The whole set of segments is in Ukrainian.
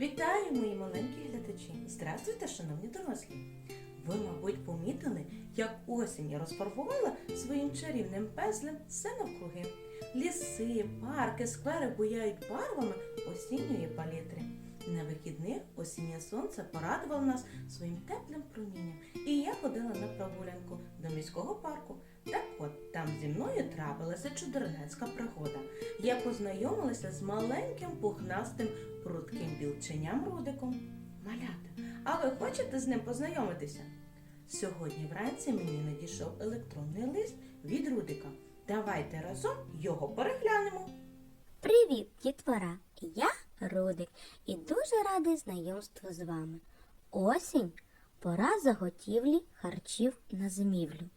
Вітаю, мої маленькі глядачі! Здравствуйте, шановні дорослі! Ви, мабуть, помітили, як осінь розфарбувала своїм чарівним пезлем все навкруги. Ліси, парки, сквери буяють барвами осінньої палітри. На вихідних осіннє сонце порадувало нас своїм теплим промінням, і я ходила на прогулянку до міського парку. Так от там зі мною трапилася чудернацька пригода. Я познайомилася з маленьким пухнастим прудким білченям Рудиком. Малята, а ви хочете з ним познайомитися? Сьогодні вранці мені надійшов електронний лист від Рудика. Давайте разом його переглянемо. Привіт, дітвора! Я Рудик і дуже радий знайомству з вами. Осінь пора заготівлі харчів на зимівлю.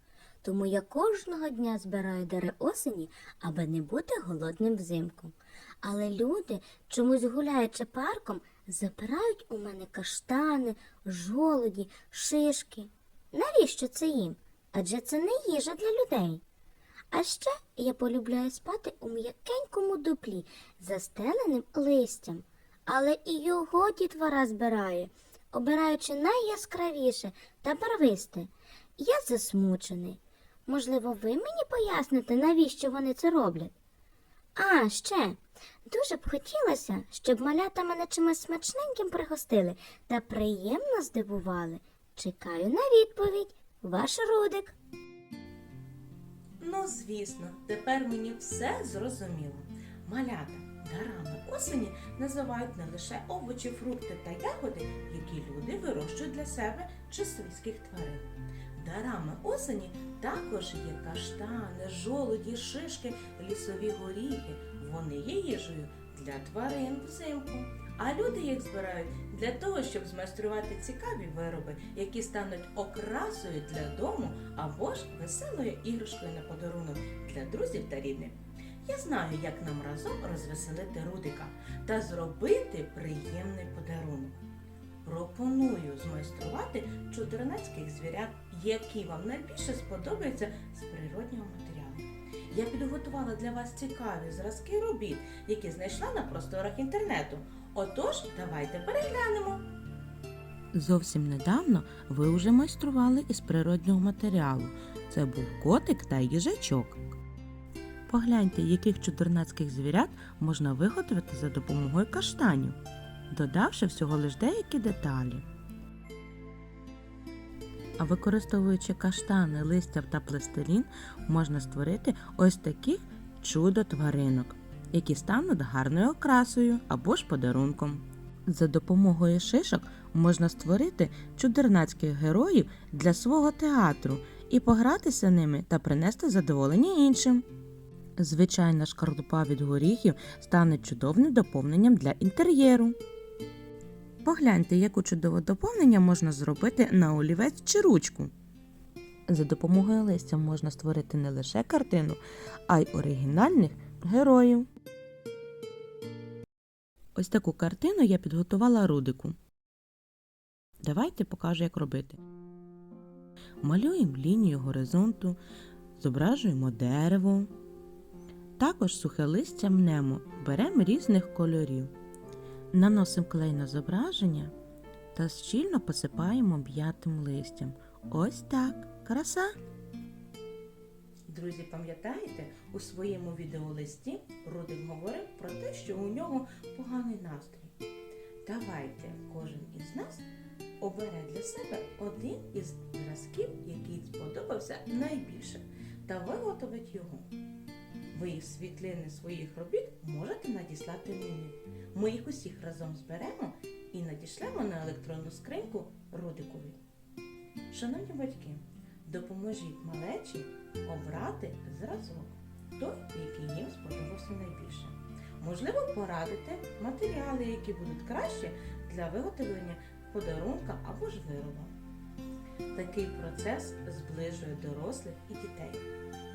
Тому я кожного дня збираю дари осені, аби не бути голодним взимку. Але люди, чомусь гуляючи парком, забирають у мене каштани, жолуді, шишки. Навіщо це їм? Адже це не їжа для людей. А ще я полюбляю спати у м'якенькому дуплі, застеленим листям. Але і його дітвора збирає, обираючи найяскравіше та барвисте. Я засмучений. Можливо, ви мені поясните, навіщо вони це роблять? А, ще дуже б хотілося, щоб малята мене чимось смачненьким пригостили та приємно здивували. Чекаю на відповідь. Ваш Рудик. Ну, звісно, тепер мені все зрозуміло. Малята, дарами осені називають не лише овочі, фрукти та ягоди, які люди вирощують для себе чи свійських тварин. Дарами осені також є каштани, жолуді, шишки, лісові горіхи. Вони є їжею для тварин взимку. А люди їх збирають для того, щоб змайструвати цікаві вироби, які стануть окрасою для дому або ж веселою іграшкою на подарунок для друзів та рідних. Я знаю, як нам разом розвеселити Рудика та зробити приємний подарунок. Пропоную змайструвати чудернацьких звірят, які вам найбільше сподобаються з природнього матеріалу. Я підготувала для вас цікаві зразки робіт, які знайшла на просторах інтернету. Отож, давайте переглянемо. Зовсім недавно ви вже майстрували із природнього матеріалу. Це був котик та їжачок. Погляньте, яких чудернацьких звірят можна виготовити за допомогою каштанів, додавши всього лиш деякі деталі. А використовуючи каштани, листя та пластилін, можна створити ось таких чудо-тваринок, які стануть гарною окрасою або ж подарунком. За допомогою шишок можна створити чудернацьких героїв для свого театру і погратися ними та принести задоволення іншим. Звичайна шкарлупа від горіхів стане чудовним доповненням для інтер'єру. Погляньте, яку чудове доповнення можна зробити на олівець чи ручку. За допомогою листя можна створити не лише картину, а й оригінальних героїв. Ось таку картину я підготувала Рудику. Давайте покажу, як робити. Малюємо лінію горизонту, зображуємо дерево. Також сухе листя мнемо, беремо різних кольорів. Наносимо клей на зображення та щільно посипаємо м'ятим листям. Ось так. Краса! Друзі, пам'ятаєте, у своєму відеолисті Рудик говорив про те, що у нього поганий настрій. Давайте кожен із нас обере для себе один із зразків, який сподобався найбільше, та виготовить його. Ви світлини своїх робіт можете надіслати мені. Ми їх усіх разом зберемо і надішлемо на електронну скриньку Рудикові. Шановні батьки, допоможіть малечі обрати зразок, той, який їм сподобався найбільше. Можливо, порадите матеріали, які будуть краще для виготовлення подарунка або ж вироба. Такий процес зближує дорослих і дітей.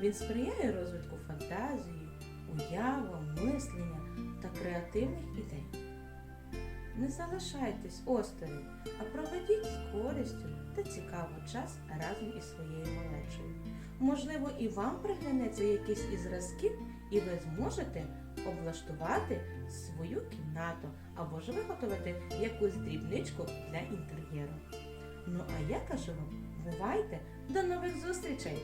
Він сприяє розвитку фантазії, уявам, мислення та креативних ідей. Не залишайтесь осторонь, а проведіть з користю та цікаво час разом із своєю малечою. Можливо, і вам приглянеться якийсь із зразків, і ви зможете облаштувати свою кімнату або ж виготовити якусь дрібничку для інтер'єру. Ну а я кажу вам, бувайте, до нових зустрічей!